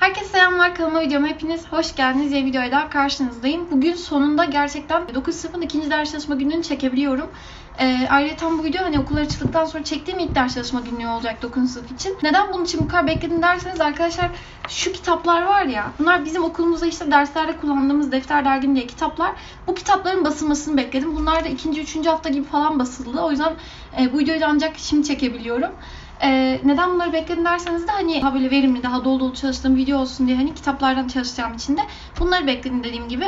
Herkese selamlar kanalıma videoma hepiniz hoş geldiniz. Yeni videoyla daha karşınızdayım. Bugün sonunda gerçekten 9 sınıfın ikinci ders çalışma gününü çekebiliyorum. Ee, ayrıca bu video hani okullar açıldıktan sonra çektiğim ilk ders çalışma günlüğü olacak 9. sınıf için. Neden bunun için bu kadar bekledim derseniz arkadaşlar şu kitaplar var ya bunlar bizim okulumuzda işte derslerde kullandığımız defter dergim diye kitaplar. Bu kitapların basılmasını bekledim. Bunlar da ikinci, üçüncü hafta gibi falan basıldı. O yüzden e, bu videoyu ancak şimdi çekebiliyorum. Ee, neden bunları bekledim derseniz de hani daha böyle verimli, daha dolu dolu çalıştığım video olsun diye hani kitaplardan çalışacağım için de bunları bekledim dediğim gibi.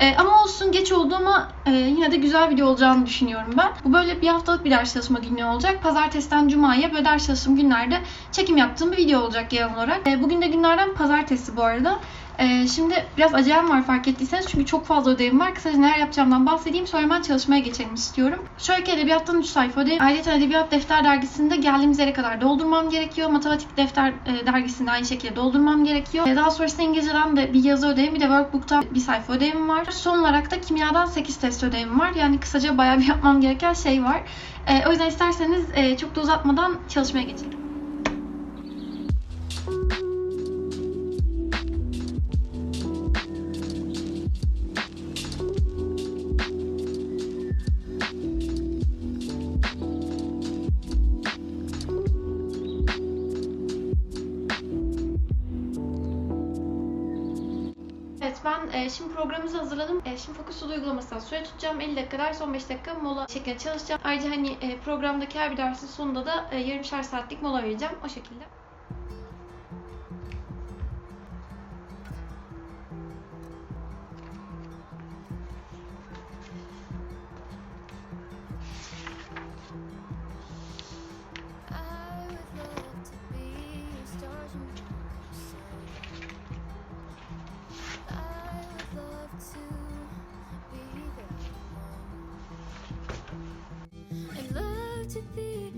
Ee, ama olsun geç oldu ama e, yine de güzel video olacağını düşünüyorum ben. Bu böyle bir haftalık bir ders çalışma günü olacak. Pazartesiden Cuma'ya böyle ders çalıştığım günlerde çekim yaptığım bir video olacak genel olarak. Ee, bugün de günlerden pazartesi bu arada. Ee, şimdi biraz acelem var fark ettiyseniz çünkü çok fazla ödevim var. Kısaca neler yapacağımdan bahsedeyim sonra hemen çalışmaya geçelim istiyorum. Şöyle ki edebiyattan 3 sayfa ödev. Ayrıca edebiyat defter dergisinde geldiğimiz yere kadar doldurmam gerekiyor. Matematik defter e, dergisinde aynı şekilde doldurmam gerekiyor. E, daha sonrasında İngilizceden de bir yazı ödevim bir de workbook'tan bir sayfa ödevim var. Son olarak da kimyadan 8 test ödevim var. Yani kısaca bayağı bir yapmam gereken şey var. E, o yüzden isterseniz e, çok da uzatmadan çalışmaya geçelim. Tool uygulamasından süre tutacağım. 50 dakika ders 15 dakika mola şeklinde çalışacağım. Ayrıca hani e, programdaki her bir dersin sonunda da e, yarımşar saatlik mola vereceğim. O şekilde. Be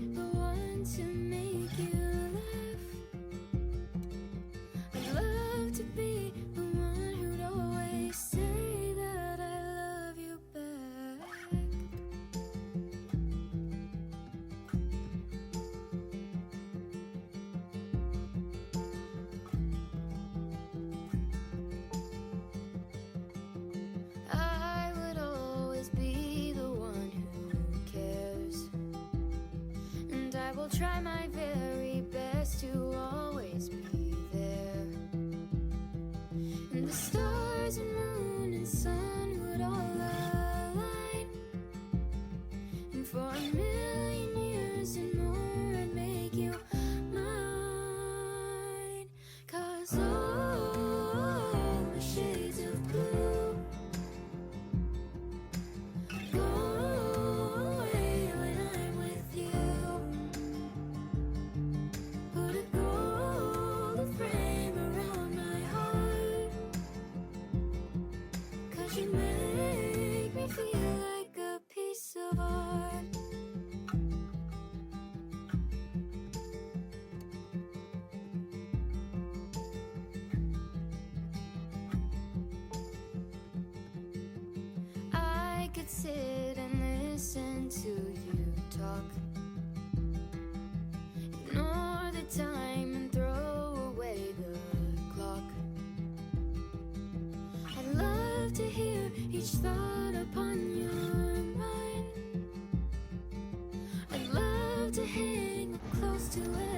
will try my very could sit and listen to you talk. Ignore the time and throw away the clock. I'd love to hear each thought upon your mind. I'd love to hang close to every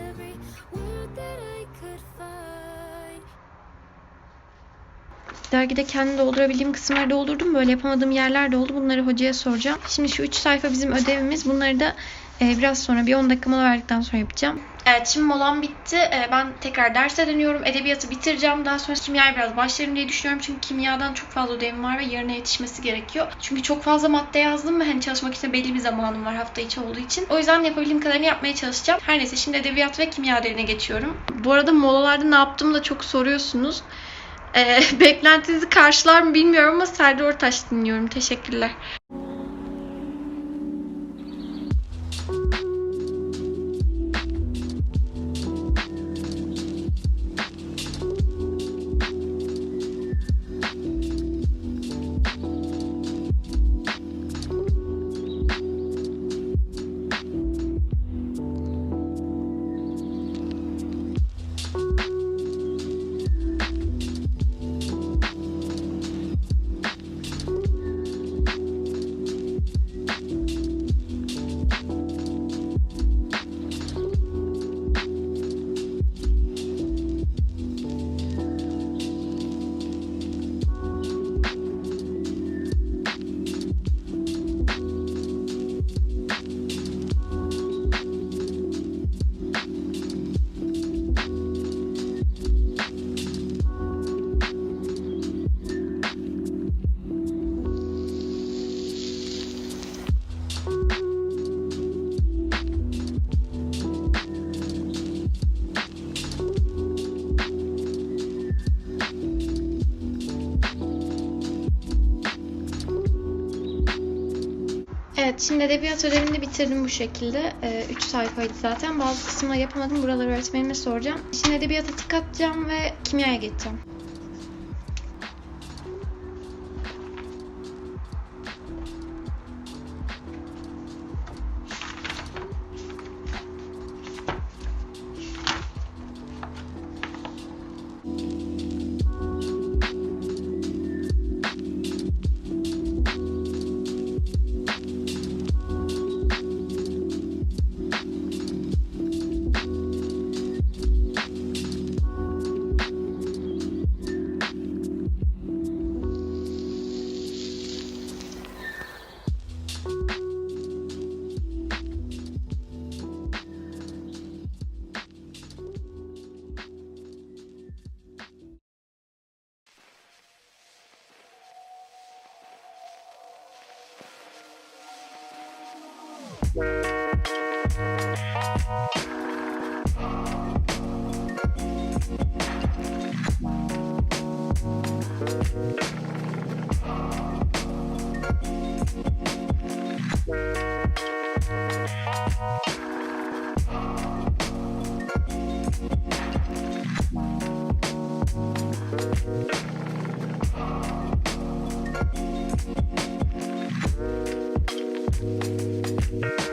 Dergide kendi doldurabildiğim kısımları doldurdum. Böyle yapamadığım yerler de oldu. Bunları hocaya soracağım. Şimdi şu 3 sayfa bizim ödevimiz. Bunları da e, biraz sonra bir 10 dakika mola verdikten sonra yapacağım. Evet şimdi molam bitti. E, ben tekrar derse dönüyorum. Edebiyatı bitireceğim. Daha sonra kimyaya biraz başlarım diye düşünüyorum. Çünkü kimyadan çok fazla ödevim var ve yarına yetişmesi gerekiyor. Çünkü çok fazla madde yazdım ve hani çalışmak için belli bir zamanım var hafta içi olduğu için. O yüzden yapabildiğim kadarını yapmaya çalışacağım. Her neyse şimdi edebiyat ve kimya ödevine geçiyorum. Bu arada molalarda ne yaptığımı da çok soruyorsunuz. E, beklentinizi karşılar mı bilmiyorum ama Serdar Ortaç dinliyorum. Teşekkürler. Şimdi edebiyat ödevini bitirdim bu şekilde. 3 sayfaydı zaten. Bazı kısımları yapamadım. Buraları öğretmenime soracağım. Şimdi edebiyata tık atacağım ve kimyaya geçeceğim. Thank thank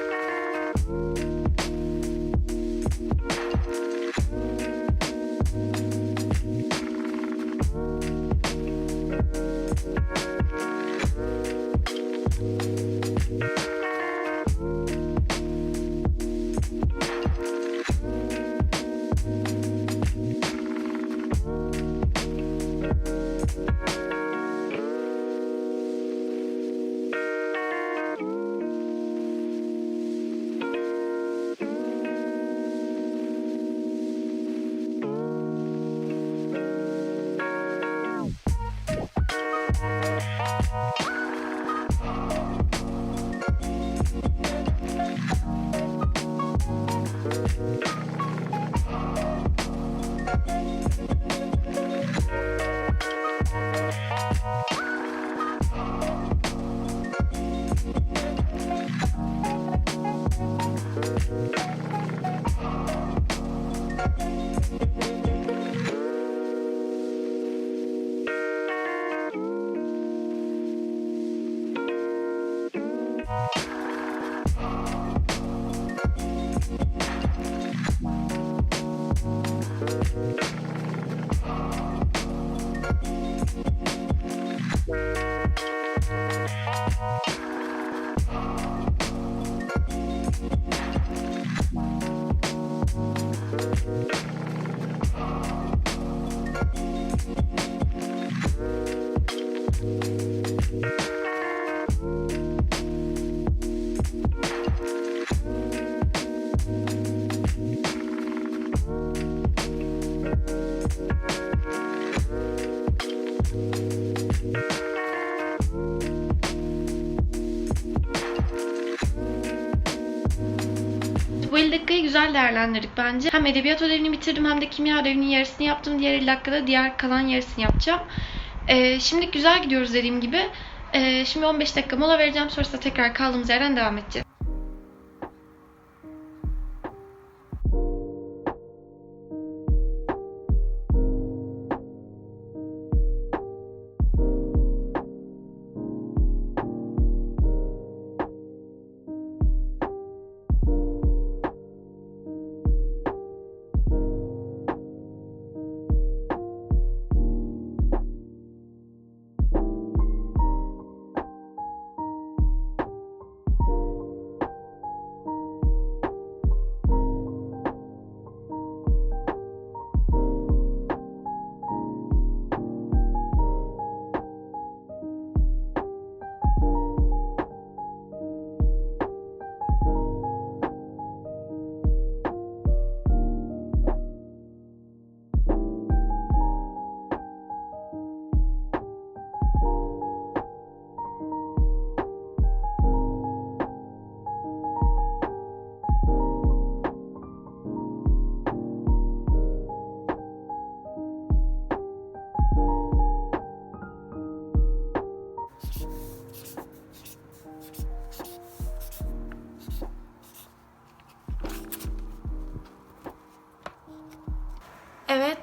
Bu değerlendirdik bence. Hem edebiyat ödevini bitirdim hem de kimya ödevinin yarısını yaptım. Diğer 50 dakikada diğer kalan yarısını yapacağım. Ee, şimdi güzel gidiyoruz dediğim gibi. Ee, şimdi 15 dakika mola vereceğim. Sonrasında tekrar kaldığımız yerden devam edeceğiz.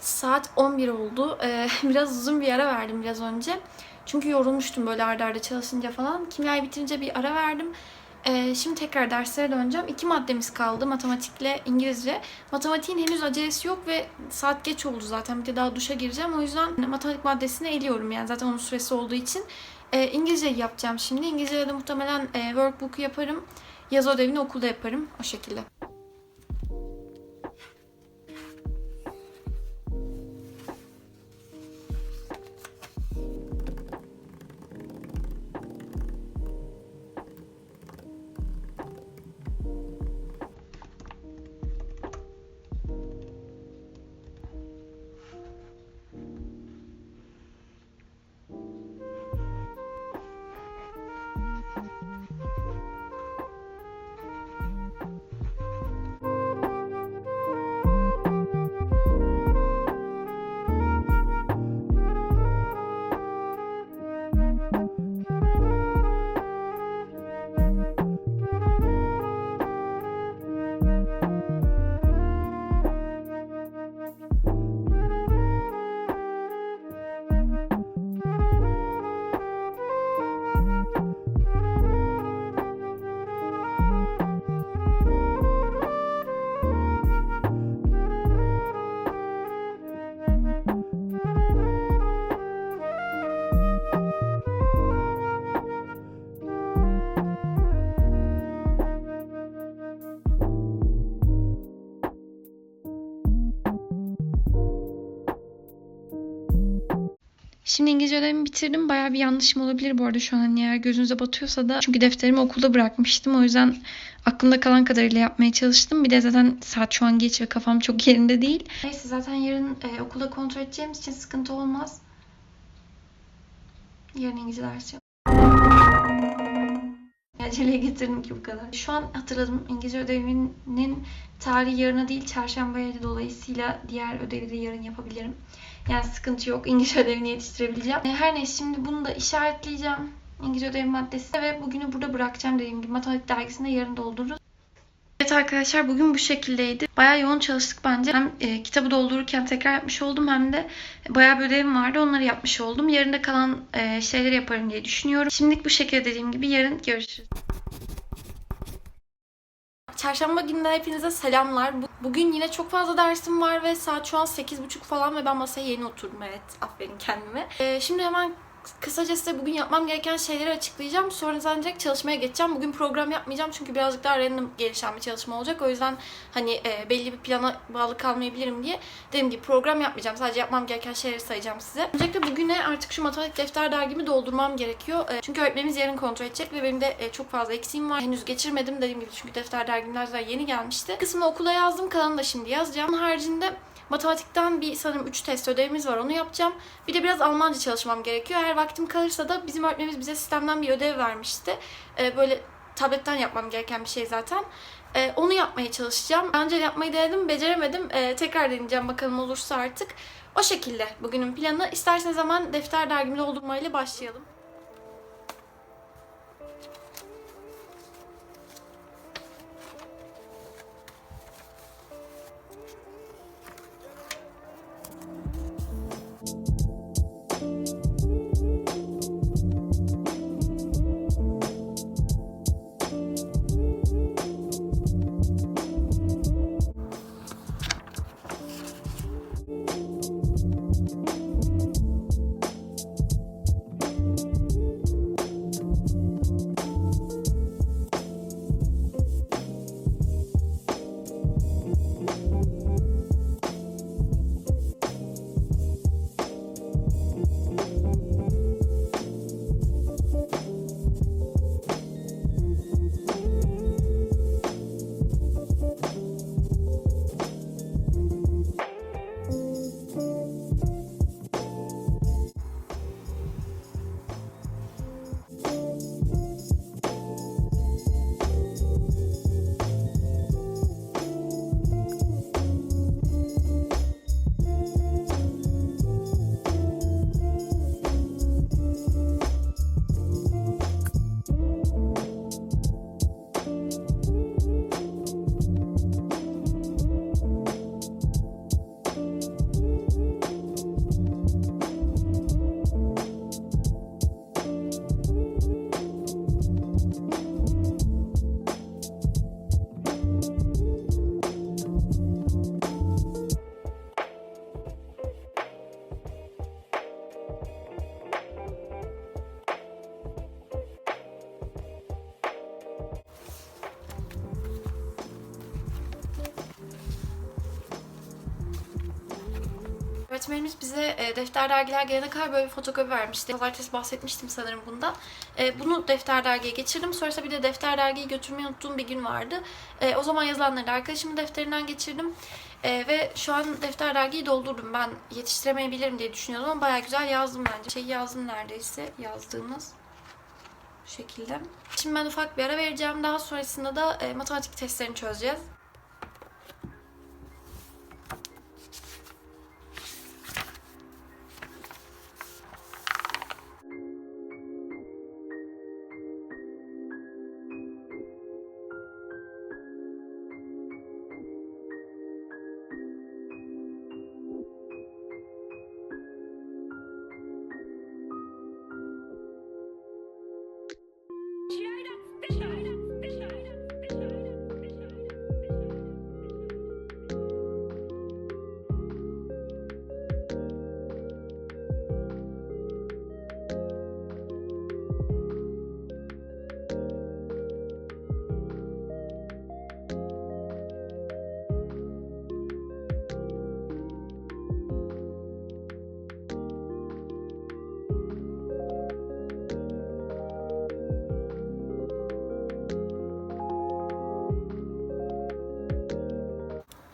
Saat 11 oldu. Ee, biraz uzun bir ara verdim biraz önce. Çünkü yorulmuştum böyle arda arda çalışınca falan. Kimyayı bitirince bir ara verdim. Ee, şimdi tekrar derslere döneceğim. İki maddemiz kaldı. Matematikle İngilizce. Matematiğin henüz acelesi yok ve saat geç oldu zaten. Bir de daha duşa gireceğim. O yüzden matematik maddesini eliyorum yani zaten onun süresi olduğu için. Ee, İngilizceyi yapacağım şimdi. İngilizce'de de muhtemelen e, workbook'u yaparım. Yaz ödevini okulda yaparım. O şekilde. Şimdi İngilizce ödevimi bitirdim. Bayağı bir yanlışım olabilir bu arada şu an hani eğer gözünüze batıyorsa da. Çünkü defterimi okulda bırakmıştım. O yüzden aklımda kalan kadarıyla yapmaya çalıştım. Bir de zaten saat şu an geç ve kafam çok yerinde değil. Neyse zaten yarın e, okulda kontrol edeceğimiz için sıkıntı olmaz. Yarın İngilizce dersi. Aceleye getirdim ki bu kadar. Şu an hatırladım İngilizce ödevinin tarihi yarına değil çarşambaya dolayısıyla diğer ödevi de yarın yapabilirim. Yani sıkıntı yok. İngilizce ödevini yetiştirebileceğim. E, Her neyse şimdi bunu da işaretleyeceğim. İngilizce ödev maddesi ve bugünü burada bırakacağım dediğim gibi. Matematik dergisinde yarın doldururuz. Evet arkadaşlar bugün bu şekildeydi. Bayağı yoğun çalıştık bence. Hem e, kitabı doldururken tekrar yapmış oldum hem de bayağı bir ödevim vardı. Onları yapmış oldum. Yarın da kalan e, şeyleri yaparım diye düşünüyorum. Şimdilik bu şekilde dediğim gibi yarın görüşürüz. Çarşamba günü hepinize selamlar. Bu- Bugün yine çok fazla dersim var ve saat şu an 8.30 falan ve ben masaya yeni oturdum. Evet, aferin kendime. Ee, şimdi hemen kısaca size bugün yapmam gereken şeyleri açıklayacağım. Sonra zaten çalışmaya geçeceğim. Bugün program yapmayacağım çünkü birazcık daha random gelişen bir çalışma olacak. O yüzden hani e, belli bir plana bağlı kalmayabilirim diye dediğim gibi program yapmayacağım. Sadece yapmam gereken şeyleri sayacağım size. Öncelikle bugüne artık şu matematik defter dergimi doldurmam gerekiyor. E, çünkü öğretmenimiz yarın kontrol edecek ve benim de e, çok fazla eksiğim var. Henüz geçirmedim dediğim gibi çünkü defter dergimler daha yeni gelmişti. Kısmını okula yazdım. Kalanını da şimdi yazacağım. Onun haricinde Matematikten bir sanırım 3 test ödevimiz var onu yapacağım. Bir de biraz Almanca çalışmam gerekiyor. Eğer vaktim kalırsa da bizim öğretmenimiz bize sistemden bir ödev vermişti. Ee, böyle tabletten yapmam gereken bir şey zaten. Ee, onu yapmaya çalışacağım. Önce yapmayı denedim, beceremedim. Ee, tekrar deneyeceğim bakalım olursa artık. O şekilde bugünün planı. İsterseniz hemen defter dergimi doldurmayla başlayalım. Öğretmenimiz bize e, defter dergiler gelene kadar böyle bir fotokopi vermişti. Pazartesi bahsetmiştim sanırım bunda. E, bunu defter dergiye geçirdim. Sonrasında bir de defter dergiyi götürmeyi unuttuğum bir gün vardı. E, o zaman yazılanları da arkadaşımın defterinden geçirdim. E, ve şu an defter dergiyi doldurdum. Ben yetiştiremeyebilirim diye düşünüyordum ama bayağı güzel yazdım bence. Şey yazdım neredeyse yazdığımız şekilde. Şimdi ben ufak bir ara vereceğim. Daha sonrasında da e, matematik testlerini çözeceğiz.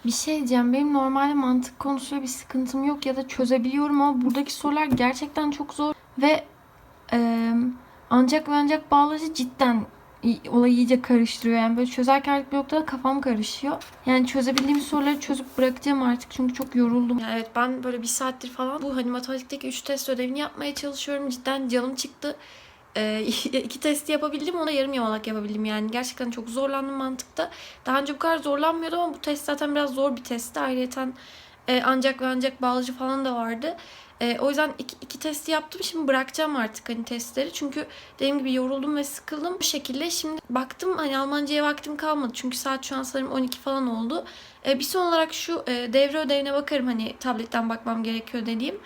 Bir şey diyeceğim. Benim normalde mantık konusuyla bir sıkıntım yok ya da çözebiliyorum ama buradaki sorular gerçekten çok zor ve e, ancak ve ancak bağlacı cidden olayı iyice karıştırıyor. Yani böyle çözerken bir noktada kafam karışıyor. Yani çözebildiğim soruları çözüp bırakacağım artık çünkü çok yoruldum. Evet ben böyle bir saattir falan bu hani matematikteki 3 test ödevini yapmaya çalışıyorum. Cidden canım çıktı. Ee, iki testi yapabildim ona yarım yamalak yapabildim yani gerçekten çok zorlandım mantıkta. Daha önce bu kadar zorlanmıyordum ama bu test zaten biraz zor bir testti. Ayrıca e, ancak ve ancak bağlıcı falan da vardı. E, o yüzden iki, iki testi yaptım. Şimdi bırakacağım artık hani testleri. Çünkü dediğim gibi yoruldum ve sıkıldım. Bu şekilde şimdi baktım hani Almanca'ya vaktim kalmadı. Çünkü saat şu an sanırım 12 falan oldu. E, bir son olarak şu e, devre ödevine bakarım hani tabletten bakmam gerekiyor dediğim.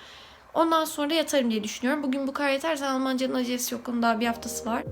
Ondan sonra yatarım diye düşünüyorum. Bugün bu kadar yeter. Zaten Almanca'nın acelesi yok. Onun daha bir haftası var.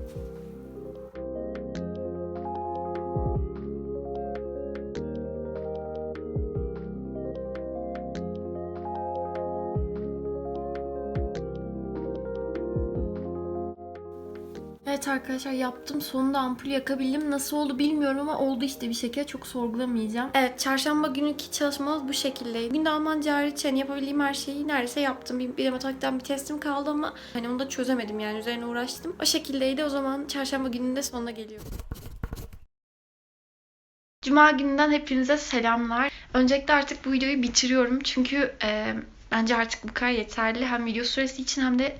Evet arkadaşlar yaptım. Sonunda ampul yakabildim. Nasıl oldu bilmiyorum ama oldu işte bir şekilde. Çok sorgulamayacağım. Evet çarşamba günkü çalışmamız bu şekildeydi. Bugün de Almanca hariç hani yapabildiğim her şeyi neredeyse yaptım. Bir, bir matematikten bir testim kaldı ama hani onu da çözemedim yani. Üzerine uğraştım. O şekildeydi. O zaman çarşamba gününün de sonuna geliyorum. Cuma gününden hepinize selamlar. Öncelikle artık bu videoyu bitiriyorum. Çünkü e, bence artık bu kadar yeterli. Hem video süresi için hem de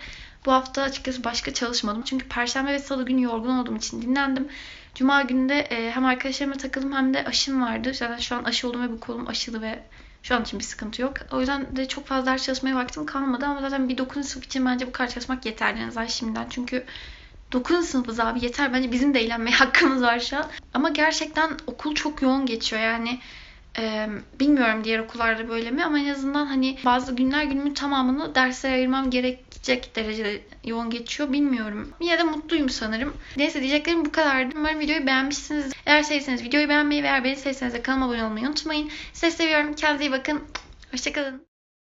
bu hafta açıkçası başka çalışmadım. Çünkü Perşembe ve Salı günü yorgun olduğum için dinlendim. Cuma günü de e, hem arkadaşlarıma takıldım hem de aşım vardı. Zaten şu an aşı oldum ve bu kolum aşılı ve şu an için bir sıkıntı yok. O yüzden de çok fazla ders çalışmaya vaktim kalmadı. Ama zaten bir 9. sınıf için bence bu kadar çalışmak yeterli en şimdiden. Çünkü 9. sınıfız abi yeter. Bence bizim de eğlenmeye hakkımız var şu an. Ama gerçekten okul çok yoğun geçiyor. Yani bilmiyorum diğer okullarda böyle mi ama en azından hani bazı günler günümün tamamını derslere ayırmam gerekecek derecede yoğun geçiyor. Bilmiyorum. Yine de mutluyum sanırım. Neyse diyeceklerim bu kadardı. Umarım videoyu beğenmişsiniz. Eğer sevdiyseniz videoyu beğenmeyi ve eğer beni sevdiyseniz de kanalıma abone olmayı unutmayın. Sizi seviyorum. Kendinize iyi bakın. Hoşçakalın.